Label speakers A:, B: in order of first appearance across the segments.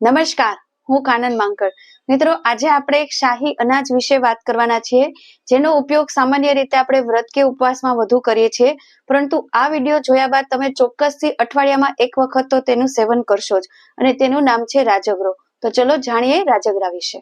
A: નમસ્કાર, હું કાનન માંકડ. મિત્રો, આજે આપણે એક શાહી અનાજ વિશે વાત કરવાના છીએ, જેનો ઉપયોગ સામાન્ય રીતે આપણે વ્રત કે ઉપવાસમાં વધુ કરીએ છીએ, પરંતુ આ વીડિયો જોયા બાદ તમે ચોક્કસથી અઠવાડિયામાં એક વખત તો તેનું સેવન કરશો જ, અને તેનું નામ છે રાજગરો તો ચલો જાણીએ રાજગરા વિશે.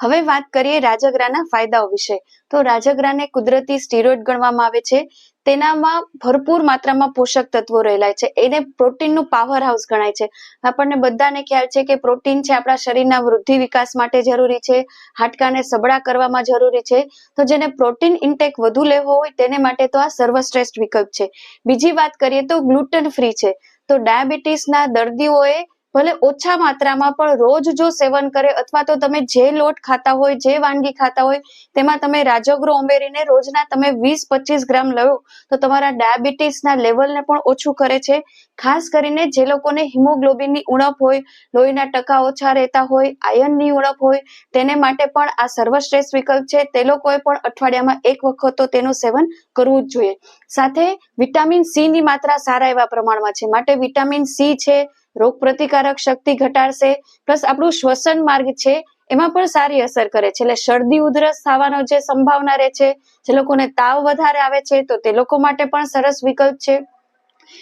A: હવે વાત કરીએ રાજગરાના ફાયદાઓ વિશે. તો રાજગરાને કુદરતી સ્ટીરોઇડ ગણવામાં આવે છે. તેનામાં ભરપૂર માત્રામાં પોષક તત્વો રહેલા છે. એને પ્રોટીનનું પાવર હાઉસ ગણાય છે. આપણને બધાને ખ્યાલ છે કે પ્રોટીન છે આપણા શરીરના વૃદ્ધિ વિકાસ માટે જરૂરી છે. હાડકાને સબળા કરવામાં જરૂરી છે. તો જેને પ્રોટીન ઇન્ટેક વધુ લેવો હોય તેને માટે તો આ સર્વશ્રેષ્ઠ વિકલ્પ છે. બીજી વાત કરીએ તો ગ્લુટન ફ્રી છે. તો ડાયાબિટીસના દર્દીઓએ ભલે ઓછા માત્રામાં પણ રોજ જો સેવન કરે અથવા તો તમે જે લોટ ખાતા હોય, જે વાનગી ખાતા હોય, તેમાં તમે રાજગરો ઉમેરીને રોજના તમે વીસ પચીસ ગ્રામ લો, તો તમારા ડાયાબિટીસના લેવલને પણ ઓછું કરે છે. ખાસ કરીને જે લોકોને હિમોગ્લોબિનની ઉણપ હોય, લોહીના ટકા ઓછા રહેતા હોય આયર્નની ઉણપ હોય, તેને માટે પણ આ સર્વશ્રેષ્ઠ વિકલ્પ છે. તે લોકોએ પણ અઠવાડિયામાં એક વખત તો તેનું સેવન કરવું જ જોઈએ. સાથે વિટામિન સી ની માત્રા સારા એવા પ્રમાણમાં છે. માટે વિટામિન સી છે રોગ પ્રતિકારક શક્તિ ઘટાડશે, પ્લસ આપણું શ્વસન માર્ગ છે, એમાં પણ સારી અસર કરે છે. એટલે શરદી, ઉધરસ થવાનો જે સંભાવના રહે છે, જે લોકોને તાવ વધારે આવે છે, તો તે લોકો માટે પણ સરસ વિકલ્પ છે.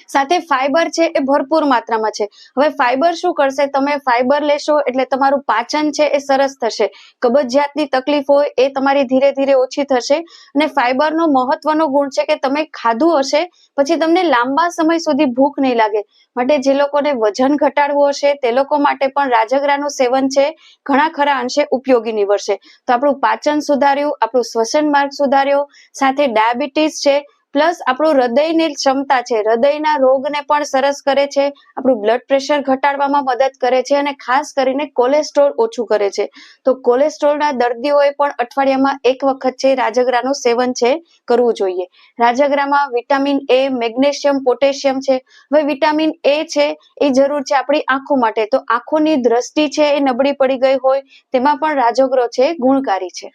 A: સાથે ફાઈબર છે એ ભરપૂર માત્રામાં છે. હવે ફાઈબર શું કરશે? તમે ફાઈબર લેશો એટલે તમારું પાચન છે એ સરસ થશે. કબજિયાતની તકલીફ હોય એ તમારી ધીરે ધીરે ઓછી થશે અને ફાઈબરનો મહત્વનો ગુણ છે કે તમે ખાધું હશે પછી તમને લાંબા સમય સુધી ભૂખ નહીં લાગે. માટે જે લોકોને વજન ઘટાડવું હશે તે લોકો માટે પણ રાજગરાનું સેવન છે ઘણા ખરા અંશે ઉપયોગી નીવડશે. તો આપણું પાચન સુધાર્યું, આપણું શ્વસન માર્ગ સુધાર્યો, સાથે ડાયાબિટીસ છે પ્લસ આપણું હૃદયની ક્ષમતા છે. હૃદયના રોગને પણ સરસ કરે છે. આપણું બ્લડ પ્રેશર ઘટાડવામાં મદદ કરે છે અને ખાસ કરીને કોલેસ્ટ્રોલ ઓછું કરે છે. તો કોલેસ્ટ્રોલના દર્દીઓએ પણ અઠવાડિયામાં એક વખત છે રાજગરાનું સેવન છે કરવું જોઈએ. રાજગરામાં વિટામિન એ મેગ્નેશિયમ પોટેશિયમ છે. હવે વિટામિન એ છે એ જરૂર છે આપણી આંખો માટે. તો આંખોની દ્રષ્ટિ છે એ નબળી પડી ગઈ હોય તેમાં પણ રાજગરો છે ગુણકારી છે.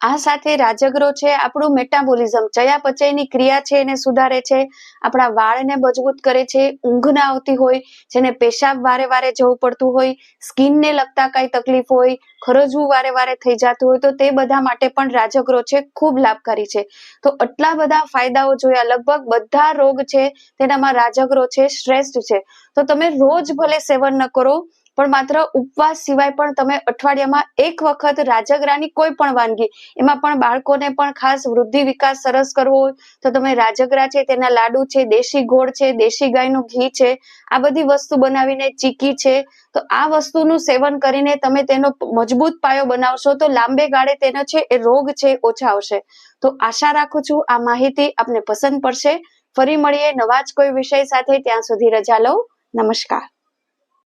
A: આ સાથે રાજગરો છે, આપણું મેટાબોલિઝમ ચયાપચયની ક્રિયા છે, એને સુધારે છે, આપણા વાળને મજબૂત કરે છે, ઊંઘ ના આવતી હોય, જેને પેશાબ વારે વારે જવું પડતું હોય, સ્કિનને લગતા કઈ તકલીફ હોય, ખરજવું વારે વારે થઈ જતું હોય, તો તે બધા માટે પણ રાજગરો છે, ખૂબ લાભકારી છે. તો આટલા બધા ફાયદાઓ જોયા, લગભગ બધા રોગ છે, તેનામાં રાજગરો છે, શ્રેષ્ઠ છે. તો તમે રોજ ભલે સેવન ન કરો પણ માત્ર ઉપવાસ સિવાય પણ તમે અઠવાડિયામાં એક વખત રાજગરાની કોઈ પણ વાનગી, એમાં પણ બાળકોને પણ ખાસ વૃદ્ધિ વિકાસ સરસ કરવો હોય, તો તમે રાજગરા છે, તેના લાડુ છે, દેશી ગોળ છે, દેશી ગાયનું ઘી છે, આ બધી વસ્તુ બનાવીને ચીકી છે, તો આ વસ્તુનું સેવન કરીને તમે તેનો મજબૂત પાયો બનાવશો, તો લાંબે ગાળે તેનો છે, એ રોગ છે, ઓછા આવશે. તો આશા રાખું છું આ માહિતી આપને પસંદ પડશે. ફરી મળીએ નવા જ કોઈ વિષય સાથે, ત્યાં સુધી રજા લઉં. નમસ્કાર.